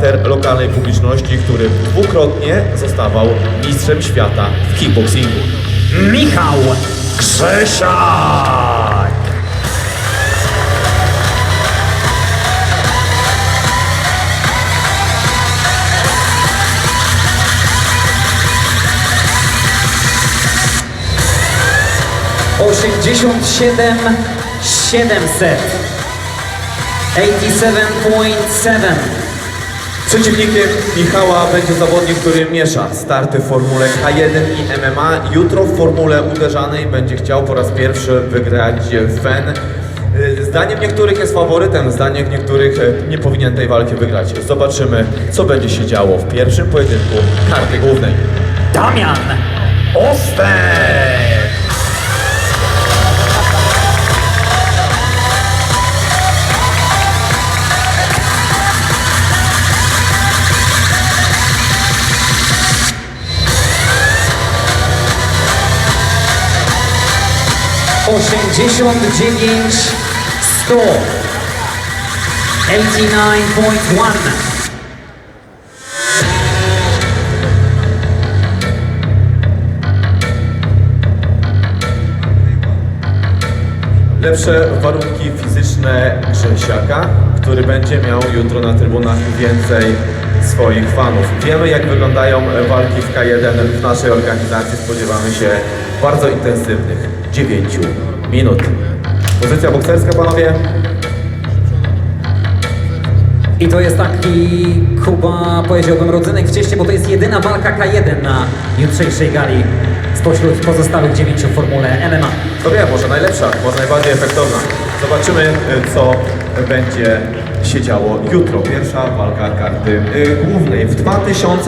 bohater lokalnej publiczności, który dwukrotnie zostawał mistrzem świata w kickboxingu. Michał Grzesiak. Osiemdziesiąt siedem siedemset. Eighty seven point seven. Przeciwnikiem Michała będzie zawodnik, który miesza starty w Formule K1 i MMA. Jutro w Formule Uderzanej będzie chciał po raz pierwszy wygrać FEN. Y, zdaniem niektórych jest faworytem, zdaniem niektórych y, nie powinien tej walki wygrać. Zobaczymy, co będzie się działo w pierwszym pojedynku karty głównej. Damian Oster! 89 100 89.1 lepsze warunki fizyczne Grzesiaka, który będzie miał jutro na trybunach więcej swoich fanów. Wiemy jak wyglądają walki w K1 w naszej organizacji, spodziewamy się bardzo intensywnych. 9 minut. Pozycja bokserska panowie. I to jest taki Kuba, powiedziałbym, rodzynek w cieście, bo to jest jedyna walka K1 na jutrzejszej gali spośród pozostałych dziewięciu w formule MMA. To wiem, może najlepsza, może najbardziej efektowna. Zobaczymy, y, co będzie się działo jutro. Pierwsza walka karty y, głównej. W 2000